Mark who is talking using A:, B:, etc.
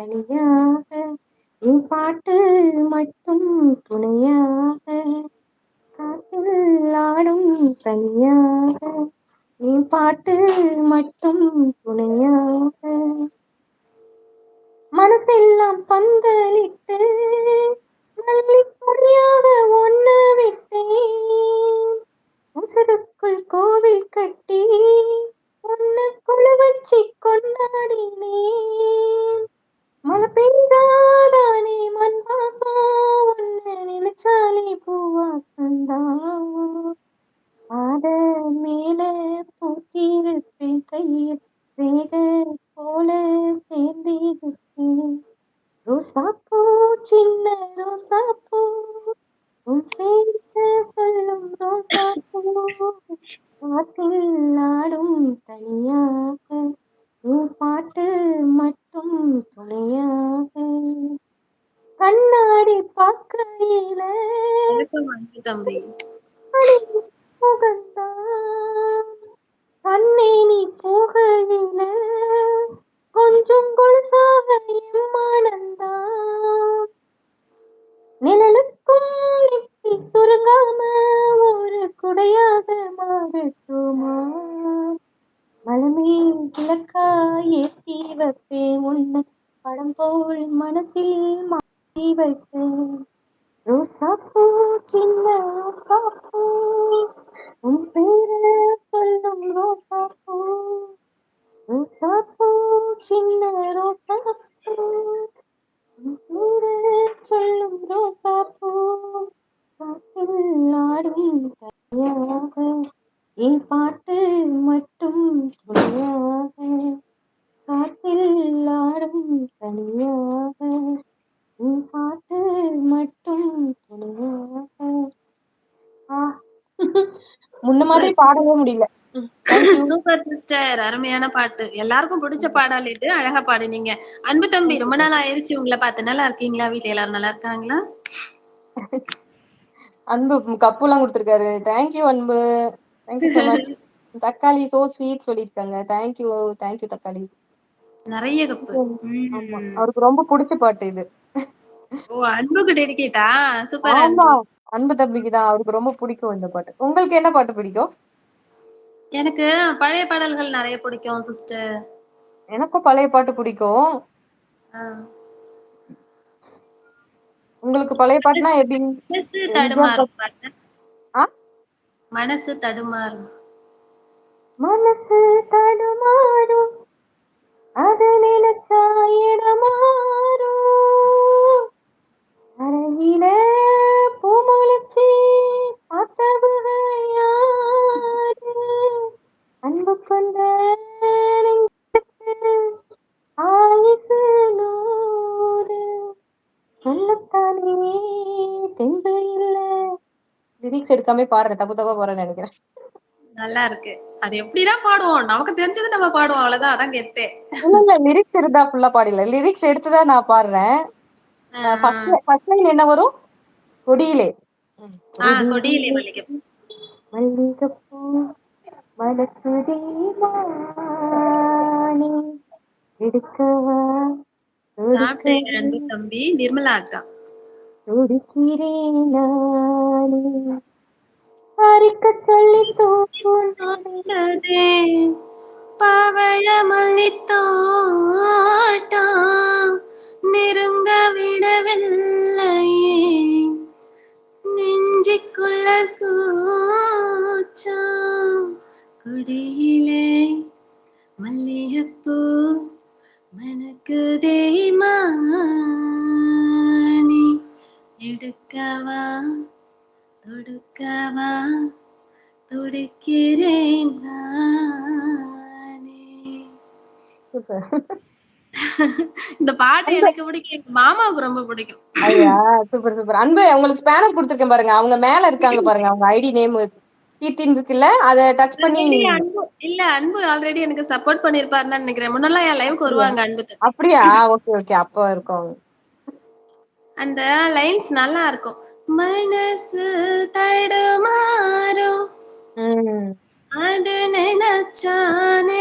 A: தனியாக உன் பாட்டு மட்டும் துணையாக. காற்றில் ஆடும் தனியாக நீ பாட்டு மட்டும் துணையாக. மனசெல்லாம் பந்தளித்து மல்லி பொறியாக ஒண்ணு விட்டேன். உசுருக்குள் கோவில் கட்டி உன்னை குழு வச்சு கொண்டாடினேன். பூவாசந்தா அத மேல பூத்திருப்பேன் கையில் வேக போல சேர்ந்திருப்பேன் ரோசாப்பூ சின்ன ரோசாப்பூ உன் பேருக்கு சொல்லும் ரோசாப்பூ காற்றில் ஆடும் தனியாக உன் பாட்டு மட்டும் துணையாக கண்ணாடி பார்க்கையில.
B: தம்பி.
A: முகந்தான் கண்ணே நீ போகையில. கொஞ்சம் கொலுசாக எம்மானந்தான் நிழலுக்கும் நெத்தி சுருங்காம ஒரு குடையாக மாறட்டுமா? மலமே கிழக்கா ஏற்றி வைப்பேன் உன்னை. படம் போல் மனசில் மாற்றி வைப்பேன் ரோசாப்பூ சின்ன ரோசாப்பூ உன் பேர சொல்லும் ரோசாப்பூ ரோசாப்பூ சின்ன முன்ன மாதிரி பாடவே முடியல.
B: சூப்பர் சிஸ்டர் அருமையான பாட்டு. எல்லாருக்கும் பிடிச்ச பாடல் இது? அழகா பாடுனீங்க. அன்பு தம்பி ரொம்ப நாள் ஆயிருச்சு உங்களை பார்த்து. நல்லா இருக்கீங்களா? வீட்ல எல்லாரும் நல்லா இருக்காங்களா?
A: அன்பு கப்புலாம் கொடுத்துருக்காரு. Thank you Anbu. Thank you so much தக்காளி சோ ஸ்வீட் சொல்லியிருக்காங்க. தேங்க்யூ தேங்க்யூ தக்காளி.
B: நிறைய கப்பு.
A: அவருக்கு ரொம்ப பிடிச்ச பாட்டு இது.
B: ஓ அன்புக்கு டெடிகேட்டா சூப்பர் அன்பு
A: தம்பிக்கு தான் அவருக்கு ரொம்ப பிடிக்கும் இந்த பாட்டு. உங்களுக்கு என்ன பாட்டு பிடிக்கும்?
B: எனக்கு பழைய பாடல்கள் நிறைய பிடிக்கும் சிஸ்டர்
A: எனக்கும் பழைய பாட்டு பிடிக்கும். உங்களுக்கு பழைய பாட்டுனா எப்படி?
B: மனசு தடுமாறும்? மனசு
A: சொல்லத்தானே தெம்பு இல்ல. லிரிக்ஸ் எடுக்காம பாடுறேன் தப்பு தப்பா போறேன்னு நினைக்கிறேன்.
B: நல்லா இருக்கு. அது எப்படிதான் பாடுவோம்? நமக்கு தெரிஞ்சது நம்ம பாடுவோம் அவ்வளவுதான் அதான் கெத்தே.
A: இல்ல இல்ல லிரிக்ஸ் இருந்தா ஃபுல்லா பாடிடல லிரிக்ஸ் எடுத்துதான் நான் பாடுறேன். ஃபர்ஸ்ட் ஃபர்ஸ்ட் லைன் என்ன வரும்? கொடியிலே.
B: கொடியிலே மல்லிகை
A: மல்லிகைப்பூ மலக்குதே எடுக்கவா?
B: அன்பு தம்பி? நிர்மலா அக்கா.
A: பறிக்க சொல்லி
B: தோட்டதே பவழ நெருங்க எடுக்கவா தொடுக்கவா? துடிக்கிறேன் இந்த பாட்டு எனக்கு பிடிக்கும். மாமாவுக்கு ரொம்ப பிடிக்கும்.
A: ஐயா சூப்பர் சூப்பர். அன்பு உங்களுக்கு ஸ்பேனர் கொடுத்துருக்கேன் பாருங்க. அவங்க மேல இருக்காங்க பாருங்க. அவங்க ஐடி நேம் கீர்த்தின்னு இருக்குல்ல அதை டச் பண்ணி
B: இல்ல அன்பு ஆல்ரெடி எனக்கு சப்போர்ட் பண்ணிருப்பாருன்னு நினைக்கிறேன். முன்னெல்லாம் என் லைவுக்கு வருவாங்க அன்பு.
A: அப்படியா? Okay okay. அப்ப இருக்கும்.
B: அந்த லைன்ஸ் நல்லா இருக்கும் மனசு தடுமாறும் அது நினைச்சானே